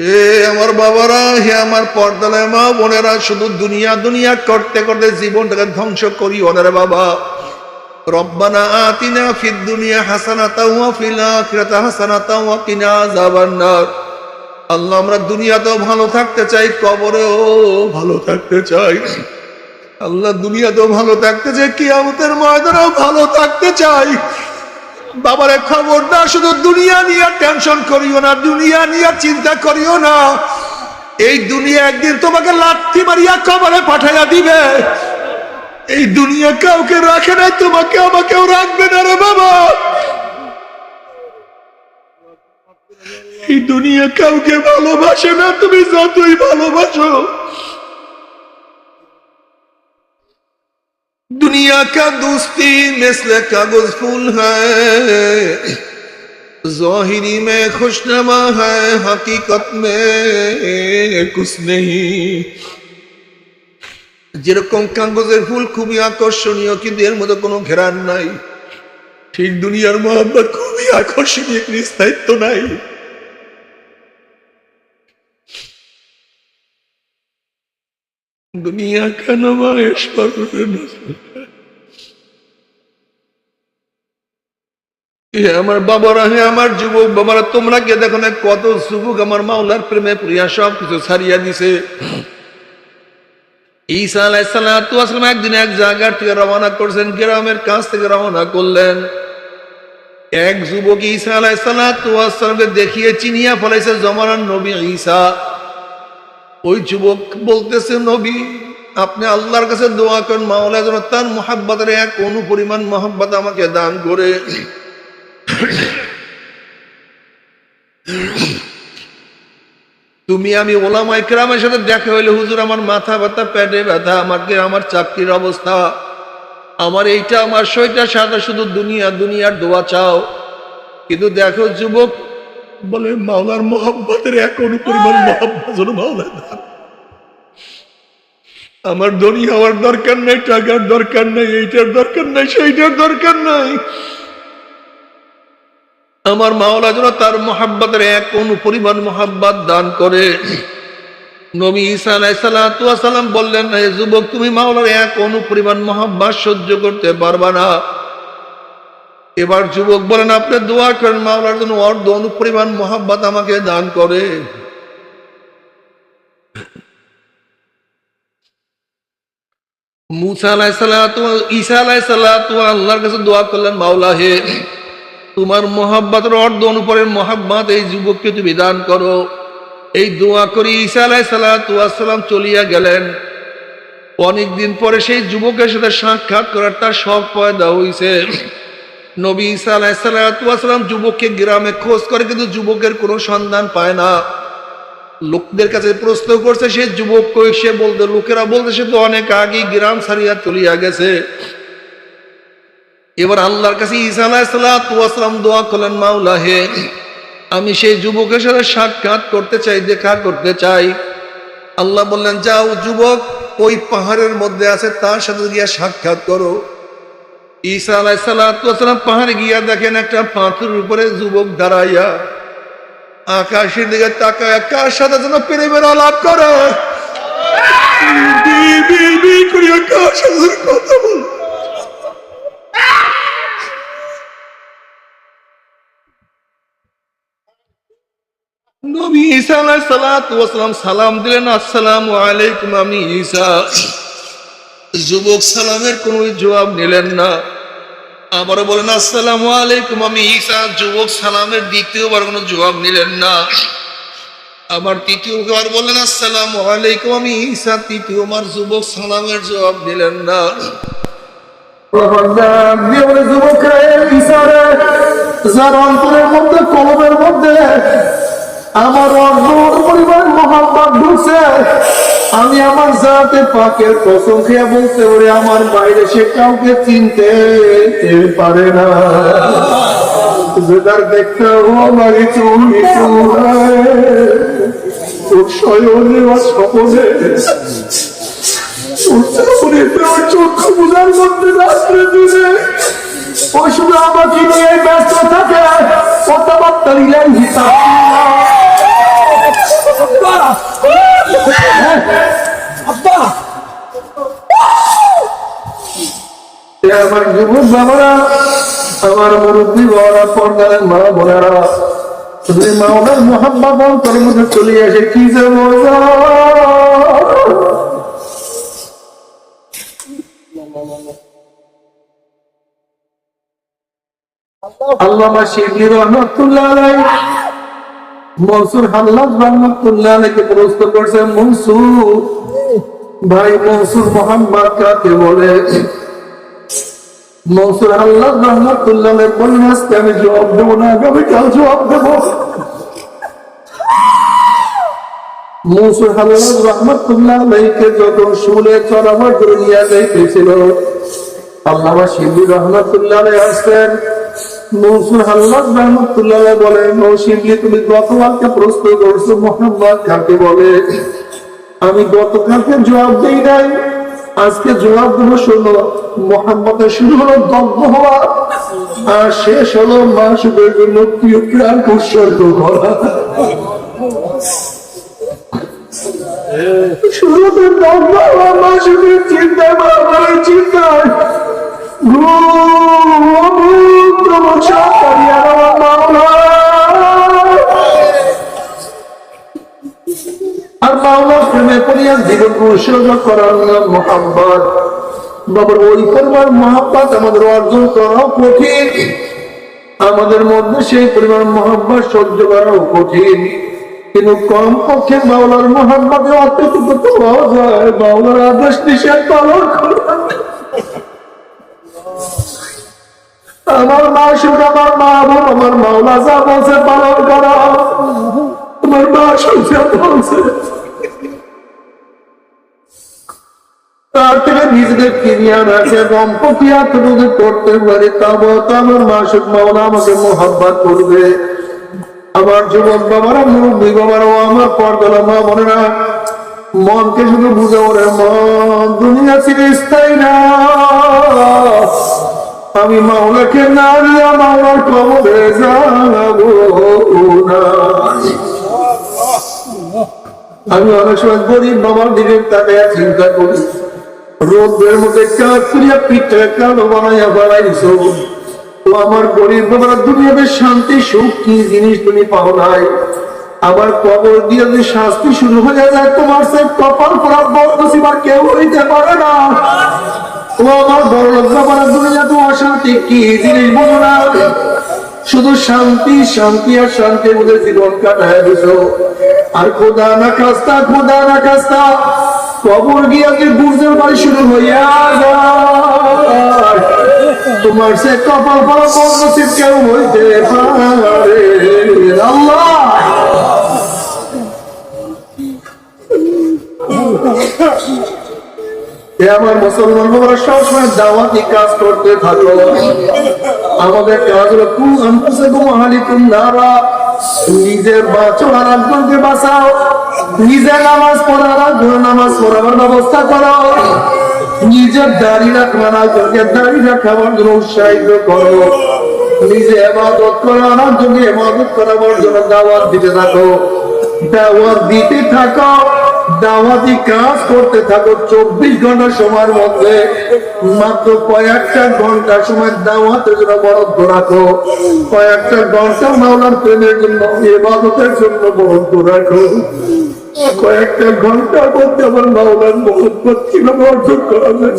এ আমার বাবারা, হে আমার পর্দালায় মা বোনেরা, শুধু দুনিয়া দুনিয়া করতে করতে জীবনটাকে ধ্বংস করি ওদের বাবা। রব্বানা দুনিয়া আল্লাহ, আমরা দুনিয়াতেও ভালো থাকতে চাই, কবরেও ভালো থাকতে চাই। আল্লাহ ভালো থাকতে চাই ময়দানেও ভালো থাকতে চাই। বাবারে খবরদার শুধু দুনিয়া নিয়ে টেনশন করিও না, দুনিয়া নিয়ে চিন্তা করিও না। এই দুনিয়া একদিন তোমাকে লাথি মারিয়া কবরে পাঠাইয়া দিবে। এই দুনিয়া কাউকে রাখে না তোমাকে আমাকেও রাখবে না রে বাবা। এই দুনিয়া কাউকে ভালোবাসে না, তুমি যতই ভালোবাসো। दुनिया का दोस्ती मिसल कागज फूल है जाहिरी में खुशनमा है हकीकत में कुछ नहीं যেরকম কাগজের ফুল খুবই আকর্ষণীয় কিন্তু এর মধ্যে কোনো ঘেরান নাই ঠিক দুনিয়ার মোহাম্মদ খুবই আকর্ষণীয় কিন্তু স্থায়িত্ব নাই दुनिया का नुमाइश पर আমার বাবারা, হে আমার যুবক বাবারা, তোমরা কে দেখো না কত যুবক আমার মাওলার প্রেমে প্রিয়া সব কিছু ছাড়িয়া দিছে। ঈসা আলাইসালাম একদিন এক জায়গার থেকে রওনা করছেন, গ্রামের কাছ থেকে রওনা করলেন। এক যুবক ঈসা আলাইসালামকে দেখিয়ে চিনিয়া ফলাইছে, জমানার নবী ঈসা। ওই যুবক বলতেছে, নবী, আপনি আল্লাহর কাছে দোয়া করেন মাওলা যেন তার মোহাব্বতের এক অনুপরিমাণ মোহাব্বত আমাকে দান করে। তুমি আমি ওলামাই কেরামের সাথে দেখা হইলে হুজুর, আমার মাথা ব্যথা, পেটে ব্যথা আমাকে আমার চাকরির অবস্থা। আমার এইটা, আমার সইটা সাথে শুধু দুনিয়া, দুনিয়ার দোয়া চাও। কিন্তু দেখো যুবক বলে, মাওলার মোহাম্মতের এক অনুপরিমাণ মোহাম্মত মাওলা আমার ধনী হওয়ার দরকার নেই, টাকার দরকার নেই, এইটার দরকার নেই, সেইটার দরকার নাই। আমার মাওলা যেন তার মোহাব্বতের এক অনুপরিমাণ মোহাব্বত দান করে। নবী ঈসা আলাইসালাম বললেন হে যুবক, তুমি মাওলার এক অনুপরিমাণ মোহাব্বত সহ্য করতে পারবা না। এবার যুবক বলেন, আপনি দোয়া করেন, মাওলার জন্য অর্ধ অনুপরিমাণ মোহাব্বত আমাকে দান করে। মুসা আলাহ ঈসা আলাহ আল্লাহর কাছে দোয়া করলেন, মাওলা হে তোমার মোহাব্বতের অর্ধ অনুপরের মোহাব্বত এই যুবককে তুমি দান করো। এই দোয়া করি ঈসা আলাহ সাল্লাম চলিয়া গেলেন। অনেকদিন পরে সেই যুবকের সাথে সাক্ষাৎ করার তার শখ পয়দা হইছে। নবী ঈসা আলাহ সাল্লাম যুবককে গ্রামে খোঁজ করে কিন্তু যুবকের কোনো সন্ধান পায় না। লোকদের কাছে প্রশ্ন করছে, সে যুবক সে বলতে, লোকেরা বলতে, সে তো অনেক আগে গ্রাম ছাড়িয়া চলিয়া গেছে। এবার আল্লাহর কাছে ঈসা দোয়া করলেন, মাওলা আমি সেই যুবকের সাথে সাক্ষাৎ করতে চাই, দেখা করতে চাই। আল্লাহ বললেন, যাও যুবক, ওই পাহাড়ের মধ্যে আছে, তার সাথে গিয়া সাক্ষাৎ করো। ঈসা আলাহিসাল্লাম পাহাড়ে গিয়া দেখেন একটা পাথরের উপরে যুবক দাঁড়াইয়া আকাশের দিকে তাকায়, কার সাথে যেন প্রেমের আলাপ কার? ঈসা সালাতু সালাম দিলেন, আসসালামু আলাইকুম, আমি ঈসা। যুবক সালামের কোনো জবাব নিলেন না। আবারও বলেন, আসসালামু আলাইকুম, আমি ঈসা। যুবক সালামের দ্বিতীয়বার কোনো জবাব নিলেন না। আবার তৃতীয়বার বললেন, আসসালামু আলাইকুম, আমি ঈসা। তৃতীয়বার যুবক সালামের জবাব দিলেন না। যার অন্তরের মধ্যে কলমের মধ্যে আমার অর্ধ পরিবার মহাব্বত ঢুকছে আমি আমার জাতে পাকের কসম খেয়ে বলতে পারি, আমার বাইরে সে কাউকে চিনতে পারে না। দেখতে বা আমাকে নিয়ে ব্যস্ত থাকে, কথাবার্তা ইলাই হিসাব আমার যুবক বাবারা আমার মুরব্বী বাবারা পর্দার মা বোনারা তুমি তোর মধ্যে চলে আসে কি যে আল্লাহ রহমতুল্লাহ মনসুর হাল্লাদ রহমতুল্লাহ আলাইকে প্রশ্ন করছে, মনসুর, ভাই মনসুর মোহাম্মদ কাকে বলে? মনসুর আল্লাহ রহমতুল্লাহ বললেন আজকে আমি জবাব দেবো না জবাব মনসুর আল্লাহ যখন চড়াবার করে নিয়ে যাইতেছিল শিবলি রহমতুল্লাহ আলাইহি মোহাম্মদ আমি গতকালকে জবাব দেই নাই। আজকে জবাব দেবো, শোনো, মোহাম্মদের শুরু হলো দগ্ধ হওয়া, আর শেষ হলো মাসুদের জন্য প্রিয় প্রাণ উৎসর্গ করা। তো চিন্তায় চিন্তায় আর মাওলার প্রেমে পড়িয়া জীবন উৎসর্গ করার নাম মোহাম্মদ বাবার ওই পরিমাণ আমাদের অর্জন করাও কঠিন আমাদের মধ্যে সেই পরিমাণ মহাব্বাত সহ্য করাও কঠিন। কিন্তু কম পক্ষে মাওলার মহাব্বাতে অতটুকু তো হওয়া যায় মাওলার আদেশ নিষেধ পালন করা আমার মা শুধু আমার মা বোন আমার মাওলা যা বলছে পালন করা। তোমার মা শুনছে, বলছে। তার থেকে নিজেদের কিনিয়া রাখে দম্পতিয়া যদি করতে পারি তো আমার মাওলা আমাকে করবে। আমার যুবক বাবারা, মুরব্বী আমার পর্দলা মা মনকে শুধু বুঝে ওরে মন, দুনিয়া চিরস্থায়ী না। আমি মাওলাকে না নিয়ে মাওলার কবরে যাব না। আমি অনেক সময় গরিব বাবার দিকে তাকাইয়া চিন্তা করি। রোদের মধ্যে কাজ করিয়া কালো বানাইয়া বানাইছ। তো আমার গরিব বাবার, দুনিয়াতে শান্তি, সুখ কি জিনিস তুমি পাও নাই। আবার কবর দিয়ে যদি শাস্তি শুরু হয়ে যায়, তোমার সে কপাল করার বড় নসিবা কেউ হইতে পারে না। বড় অশান্তি, কি জিনিস শুধু শান্তি শান্তি আর শান্তির মধ্যে জীবন কাটায় দিছো। আর খোদা না খাস্তা, খোদা না খাস্তা, কবর গিয়া যে বুঝতে পারি শুরু হইয়া তোমার সে কপাল পরা বড় নসিব কেউ হইতে পারে। আল্লাহ! এ আমার মুসলমান বাবারা সবসময় দাওয়াতি কাজ করতে থাকো। আমাদের কাজ হলো কু আনফুসাকুম আহলিকুম নারা। নিজের বাঁচো আর একজনকে বাঁচাও। নিজে নামাজ পড়ার একজন নামাজ পড়াবার ব্যবস্থা করো। নিজের দাড়ি রাখবার একজনকে দাড়ি রাখাবার জন্য উৎসাহিত করো। নিজে এবাদত করো আর একজনকে এবাদত করাবার জন্য দাওয়াত দিতে থাকো। দাওয়াত দিতে থাকো। দাওয়াতি কাজ করতে থাকো চব্বিশ ঘণ্টা সময়ের মধ্যে। মাত্র কয়েকটা ঘণ্টা সময় দাওয়াতের জন্য বরাদ্দ রাখো। কয়েকটা ঘণ্টা মাওলার প্রেমের জন্য এবাদতের জন্য বরাদ্দ রাখো। কয়েকটা ঘণ্টার মধ্যে আমার মাওলার মহব্বত কীভাবে অর্জন করা যায়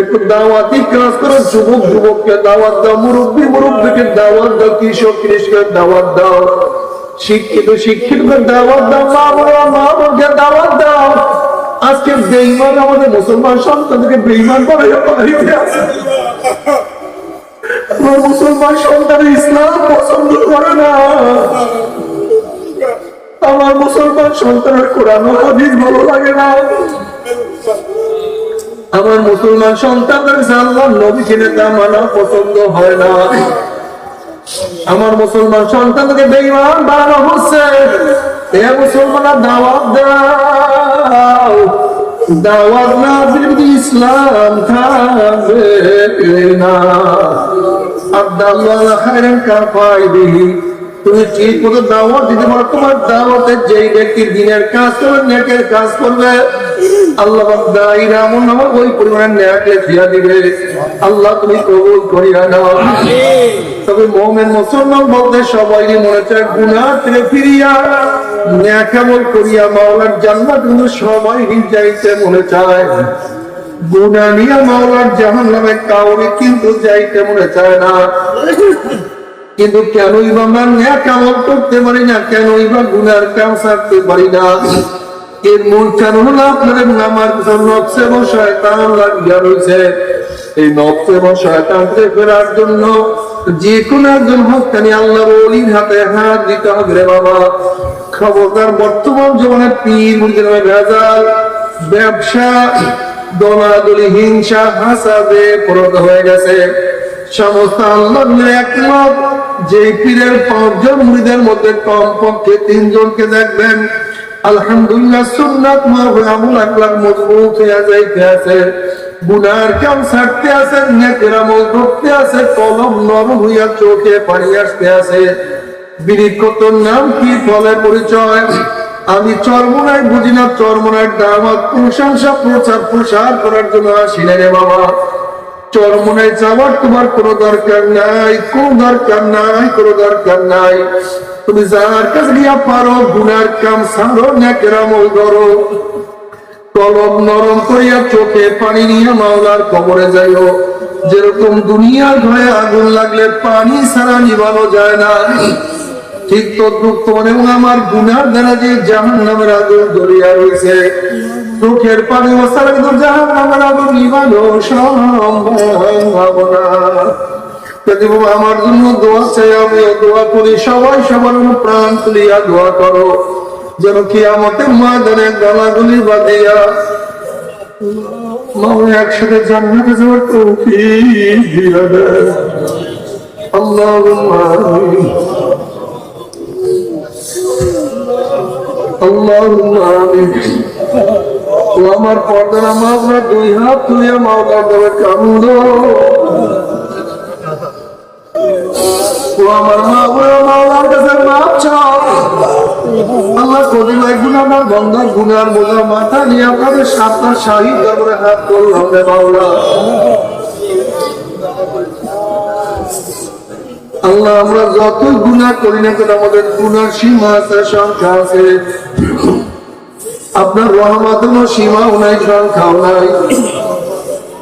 একটু দাওয়াতি কাজ করো যুবক যুবককে দাওয়াত দাও মুরব্বী মুরব্বীকে দাওয়াত দাও কৃষক কৃষকের দাওয়াত দাও। শিক্ষিত শিক্ষিতকে দাওয়াত দাওয়াত দাও। আজকে বেইমান আমাদের মুসলমান সন্তানকে বেইমান আমার মুসলমান সন্তান ইসলাম পছন্দ করে না। আমার মুসলমান সন্তানের কোরআন হাদিস ভালো লাগে না। আমার মুসলমান সন্তানদের জানলাম নবী ছিলেন তা মানা পছন্দ হয় না। আমার মুসলমান সন্তানকে বেঈমান বানানো হচ্ছে। এ মুসলমান দাওয়াত দাও। দাওয়াত না দিলে ইসলাম থাকবে না। আব্দাল্লাহ খায়রান কাফাইদিহি তুমি ঠিক মতো দাওয়াত দিতে পারো। তোমার দাওয়াতে যেই ব্যক্তি দিনের কাজ করবে, নেকের কাজ করবে, আল্লাহ আমার ওই ন্যাকে দিয়া দিবে। আল্লাহ তুমি কবুল করিয়া নাও। তবে মুসলমান বলতে সবাই মনে চায় গুনাহ থেকে ফিরিয়া ন্যাকামল করিয়া মাওলার জান্নাত কিন্তু সবাই যাইতে মনে চায়। গুনা নিয়ে মাওলার জাহান নামে কাউরে কিন্তু যাইতে মনে চায় না। কিন্তু কেনই বা আমরা ন্যাক আমল করতে পারি না, কেনই বা গুনার কাম ছাড়তে পারি না। এর মূল কারণ হলো আপনাদের নামার পিছনে নকশে এবং শয়তান লাগিয়া রয়েছে। এই নকশে এবং শয়তানকে ফেরার জন্য যে কোনো একজন হকানি আল্লাহর অলির হাতে হাত দিতে হবে রে বাবা। খবরদার বর্তমান জীবনে পীর মুরগির ভেজাল ব্যবসা দলাদলি হিংসা হাসাদে পরত হয়ে গেছে। কলম নরম হইয়া চোখে পানি আসতে আছে। নাম কি ফলে পরিচয়? আমি চরমনায় বুঝি না, চরমনায় প্রশংসা প্রচার প্রসার করার জন্য আসি রে বাবা। চরমনায় যাওয়ার তোমার কোনো দরকার নাই দরকার নাই, কোনো দরকার নাই। তুমি যার কাছে গিয়া পারো, গুনার কাম সারো নরম করিয়া চোখে পানি নিয়ে মাওলার কবরে যাইও। যেরকম দুনিয়ার ঘরে আগুন লাগলে পানি ছাড়া নিবানো যায় না। ঠিক এবং আমার গুনার দ্বারা যে আগুন রয়েছে পানি নামের আগুন নিবানো সম্ভব আমার জন্য দোয়া চাই আমিও দোয়া করি, সবাই সবার প্রাণ তুলিয়া দোয়া করো, যেন কি আমাদের মাদানে গলাগুলি বাঁধিয়া একসাথে জান্নাতে যাওয়ার আল্লাহুম্মা আমার পর্দার মাওলা দুই হাত মাওলা দেবে কামড়ো ও আমার মা বড় কাছে মাপ চাও আমার মাথা নিয়ে আপনাদের সাতটা শাহী দরবারে হাত করলাম রে আল্লাহ, আমরা যত গুনাহ করি না কেন, আমাদের গুনার সীমা আছে, সংখ্যা আছে। আপনার রহমাতের সীমাও নাই, সংখ্যাও নাই।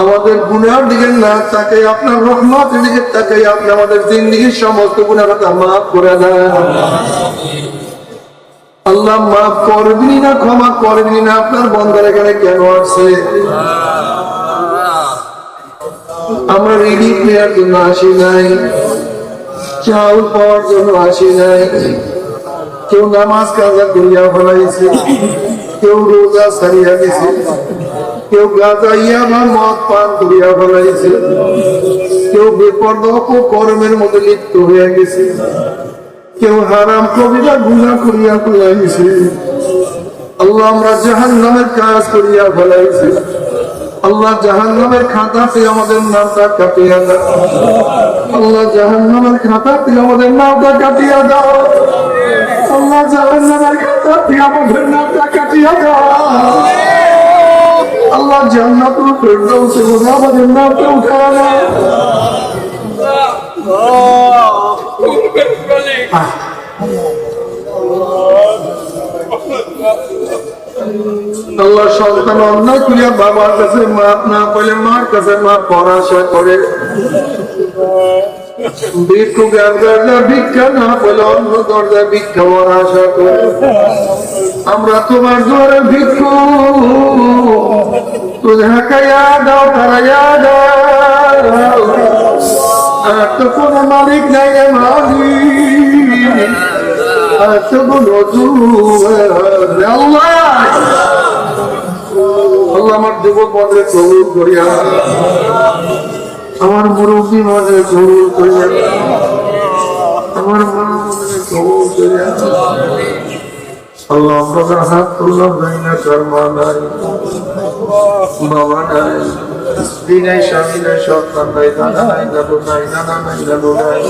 আমাদের গুনার দিকে না তাকে আপনার রহমতের দিকে তাকে আপনি আমাদের জিন্দগির সমস্ত গুণার কথা মাফ করে দেন। আল্লাহ, মাফ করবি না, ক্ষমা করবি না, আপনার বন্ধার এখানে কেন আসছে? আমরা রিলিফ নেওয়ার জন্য আসি নাই। চাউল পাওয়ার জন্য আসি নাই। কেউ নামাজ কাজা করিয়া ফেলাইছে, কেউ রোজা সারিয়া দিছে কেউ গাজাইয়া বা মদ পান করিয়া ফেলাইছে, কেউ বিপদ কর্মের মধ্যে লিপ্ত হয়ে গেছে, কেউ হারাম কবিরা গুণা করিয়া ফেলাইছে। আল্লাহ আমরা জাহান নামের কাজ করিয়া ফেলাইছি। আল্লাহ জাহান নামের খাতাতে আমাদের নামটা কাটিয়া দাও। আল্লাহ জাহান নামের খাতাতে আমাদের নামটা কাটিয়া দাও। আল্লাহ জাহান নামের খাতাতে আমাদের নামটা কাটিয়া দাও। আল্লাহ জান্নাতুল ফেরদাউসে মধ্যে আমাদের নামটা উঠায় দাও। আল্লাহ। সন্তান অন্যায় করিয়া বাবার কাছে মাপ না পেলে মার কাছে মাপ পড়াশা করে। আমরা তোমার জোরে ভিক্ষু। তুঝে কায়া দাও, তারাইয়া দাও। আর তো কোনো মালিক নাই রে আর তো কোনো আল্লাহ। আমার যুবক মধ্যে কবুল করিয়া আমার মুরব্বী মধ্যে কবুল করিয়া আমার কবুল করিয়া আল্লাহ হাত না বাবা স্ত্রী নাই নাই, সন্তান দাদা নাই, দাদু নাই, নানা নাই, দাদু নাই।